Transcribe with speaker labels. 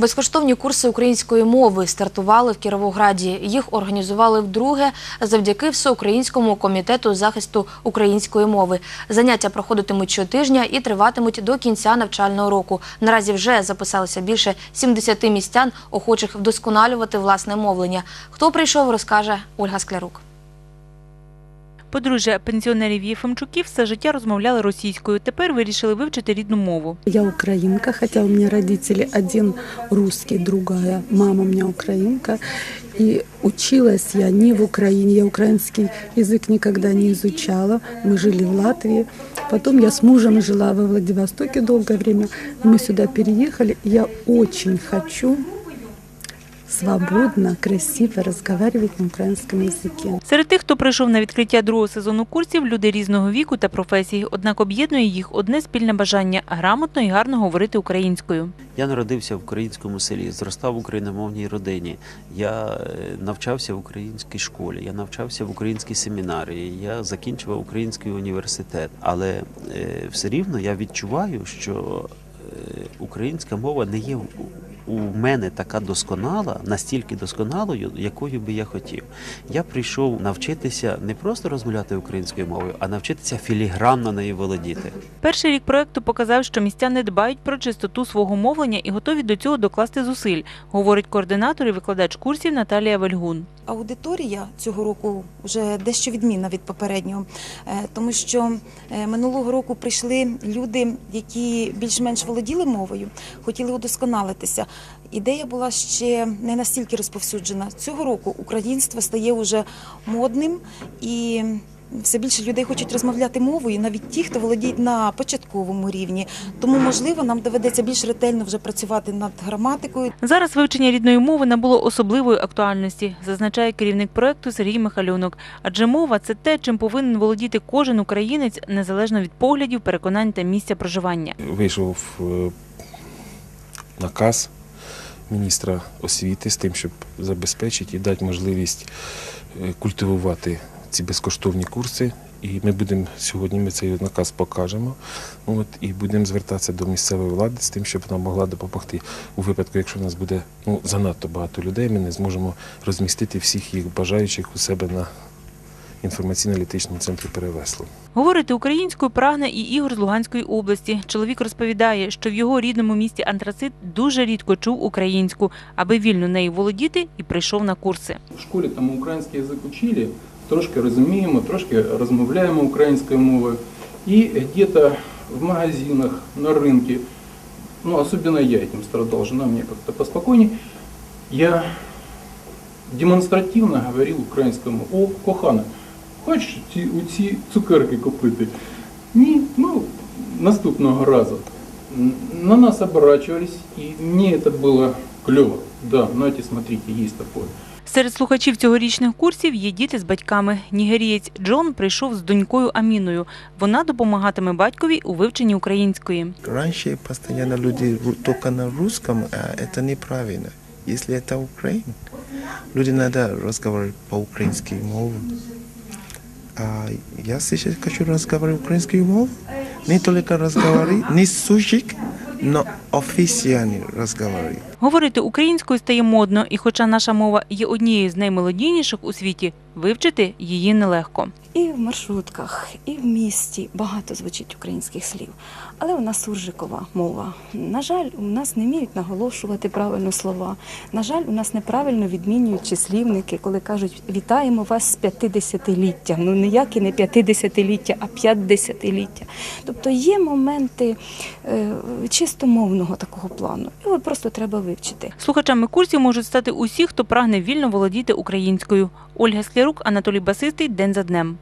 Speaker 1: Безкоштовні курси української мови стартували в Кіровограді. Їх організували вдруге завдяки Всеукраїнському комітету захисту української мови. Заняття проходитимуть щотижня і триватимуть до кінця навчального року. Наразі вже записалося більше 70 містян, охочих вдосконалювати власне мовлення. Хто прийшов, розкаже Ольга Склярук.
Speaker 2: Подружжя пенсіонерів Єфимчуків все життя розмовляли російською. Тепер вирішили вивчити рідну мову.
Speaker 3: Я украинка, хотя у меня родители один русский, другая. Мама у меня украинка. И училась я не в Украине, я украинский язык никогда не изучала. Мы жили в Латвии. Потом я с мужем жила во Владивостоке долгое время. Мы сюда переехали. И Я очень хочу свободно, красиво разговаривать на украинском языке.
Speaker 2: Серед тих, хто прийшов на відкриття другого сезону курсів, люди різного віку та професій. Однак об'єднує їх одне спільне бажання грамотно і гарно говорити українською.
Speaker 4: Я народився в українському селі, зростав в україномовній родині. Я е, навчався в українській школі, я навчався в українській семінарії, я закінчував український університет. Але е, все рівно я відчуваю, що е, українська мова не є у- мене така досконала, настільки досконалою, якою би я хотів. Я прийшов навчитися не просто розмовляти українською мовою, а навчитися філігранно нею володіти.
Speaker 2: Перший рік проекту показав, що містяни дбають про чистоту свого мовлення і готові до цього докласти зусиль, говорить координатор і викладач курсів Наталія Вельгун.
Speaker 5: Аудиторія цього року вже дещо відмінна від попереднього, е, тому що е, минулого року прийшли люди, які більш-менш володіли мовою, хотіли удосконалитися. Ідея була ще не настільки розповсюджена. Цього року українство стає уже модним і. Все більше людей хочуть розмовляти мовою, навіть ті, хто володіють на початковому рівні. Тому, можливо, нам доведеться більш ретельно вже працювати над граматикою,
Speaker 2: Зараз вивчення рідної мови набуло особливої актуальності, зазначає керівник проекту Сергій Михальонок. Адже мова це те, чим повинен володіти кожен українець, незалежно від поглядів, переконань та місця проживання.
Speaker 6: вийшов е, наказ міністра освіти з тим, щоб забезпечити і дати можливість е, культивувати ці безкоштовні курси. І ми будемо сьогодні ми цей наказ покажемо. От, і будемо звертатися до місцевої влади з тим, щоб вона могла допомогти у випадку, якщо в нас буде ну, занадто багато людей, ми не зможемо розмістити всіх їх бажаючих у себе на інформаційно-аналітичному центрі Перевесло.
Speaker 2: Говорити українською прагне і Ігор з Луганської області. Чоловік розповідає, що в його рідному місті Антрацит дуже рідко чув українську, аби вільно нею володіти, і прийшов на курси.
Speaker 7: В школі там український язик учили, трошки розуміємо, трошки розмовляємо українською мовою. І где-то в магазинах, на рынке, ну особенно я этим страдал, жена мне как-то поспокойнее, я демонстративно говорил українською мовою. О, кохана, хочеш ці, у ці цукерки купити? Ні, ну, наступного разу. Н- На нас оборачивались, и мне это было клево. Да, знаете, смотрите, есть такое.
Speaker 2: Серед слухачів цьогорічних курсів є діти з батьками. Нігерієць Джон прийшов з донькою Аміною. Вона допомагатиме батькові у вивченні української.
Speaker 8: Раньше постоянно люди ру- только на русском, а это неправильно. Если это Украина, люди надо разговаривать по-украински мову. А я сейчас хочу разговаривать украинскую мову. Не только разговаривать, не сужик, но официально разговаривать.
Speaker 2: Говорити українською стає модно, і хоча наша мова є однією з наймелодійніших у світі, вивчити її нелегко.
Speaker 9: І в маршрутках, і в місті багато звучить українських слів. Але у нас суржикова мова. На жаль, у нас не вміють наголошувати правильно слова. На жаль, у нас неправильно відмінюють числівники, коли кажуть вітаємо вас з 50-ліття. Ну ніякі не 50-ліття, а 50-ліття. Тобто є моменти е, чисто мовного такого плану. Його просто треба вивчити.
Speaker 2: Слухачами курсів можуть стати усі, хто прагне вільно володіти українською. Ольга Склярук, Анатолій Басистий. День за днем.